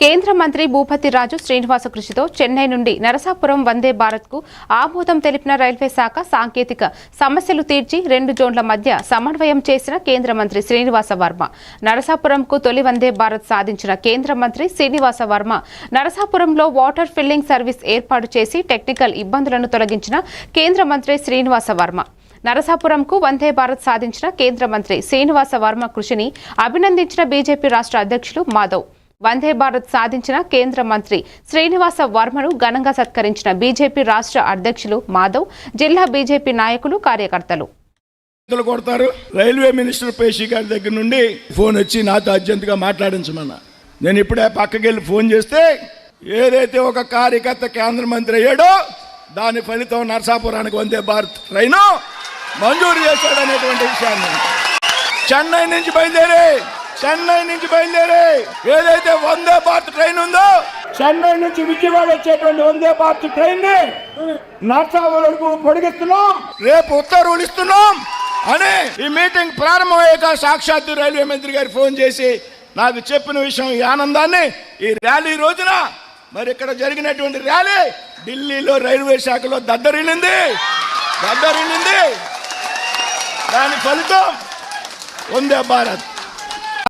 కేంద్ర మంత్రి భూపతి రాజు శ్రీనివాస కృషితో చెన్నై నుండి నరసాపురం వందే భారత్కు ఆమోదం తెలిపిన రైల్వే శాఖ సాంకేతిక సమస్యలు తీర్చి రెండు జోన్ల మధ్య సమన్వయం చేసిన కేంద్ర మంత్రి శ్రీనివాస వర్మ. నరసాపురంకు తొలి వందే భారత్ సాధించిన కేంద్ర మంత్రి శ్రీనివాస వర్మ నరసాపురంలో వాటర్ ఫిల్లింగ్ సర్వీస్ ఏర్పాటు చేసి టెక్నికల్ ఇబ్బందులను తొలగించిన కేంద్ర మంత్రి శ్రీనివాస వర్మ. నరసాపురంకు వందే భారత్ సాధించిన కేంద్ర మంత్రి శ్రీనివాస వర్మ కృషిని అభినందించిన బీజేపీ రాష్ట్ర అధ్యక్షులు మాధవ్. వందే భారత్ సాధించిన కేంద్ర మంత్రి శ్రీనివాస వర్మను ఘనంగా సత్కరించిన బీజేపీ రాష్ట్ర అధ్యక్షులు మాధవ్ జిల్లా బీజేపీ నాయకులు కార్యకర్తలు. కొడతారు. రైల్వే మినిస్టర్ పేషి గారి దగ్గర నుండి ఫోన్ వచ్చి నాతో అర్జెంటుగా మాట్లాడించమన్నా. నేను ఇప్పుడే పక్కకి వెళ్ళి ఫోన్ చేస్తే ఏదైతే ఒక కార్యకర్త కేంద్ర మంత్రి అయ్యాడో దాని ఫలితం నరసాపురానికి వందే భారత్ ట్రైను మంజూరు చేశాడు అనేటువంటి విషయాన్ని. చెన్నై నుంచి బయలుదేరి చెన్నై నుంచి బయలుదేరి. ఏదైతే వందే భారత్ ట్రైన్ ఉందో చెన్నై నుంచి విజయవాడ వచ్చేటువంటి వందే భారత్ ట్రైన్ని నర్సాపురం వరకు పొడిగిస్తున్నాం. రేపు ఉత్తర్వులు ఇస్తున్నాం అని ఈ మీటింగ్ ప్రారంభమయ్యాక సాక్షాత్తు రైల్వే మంత్రి గారు ఫోన్ చేసి నాకు చెప్పిన విషయం ఈ ఆనందాన్ని ఈ ర్యాలీ రోజున మరి ఇక్కడ జరిగినటువంటి ర్యాలీ ఢిల్లీలో రైల్వే శాఖలో దద్దరిల్లింది. దద్దరిల్లింది. దాని ఫలితం వందే భారత్.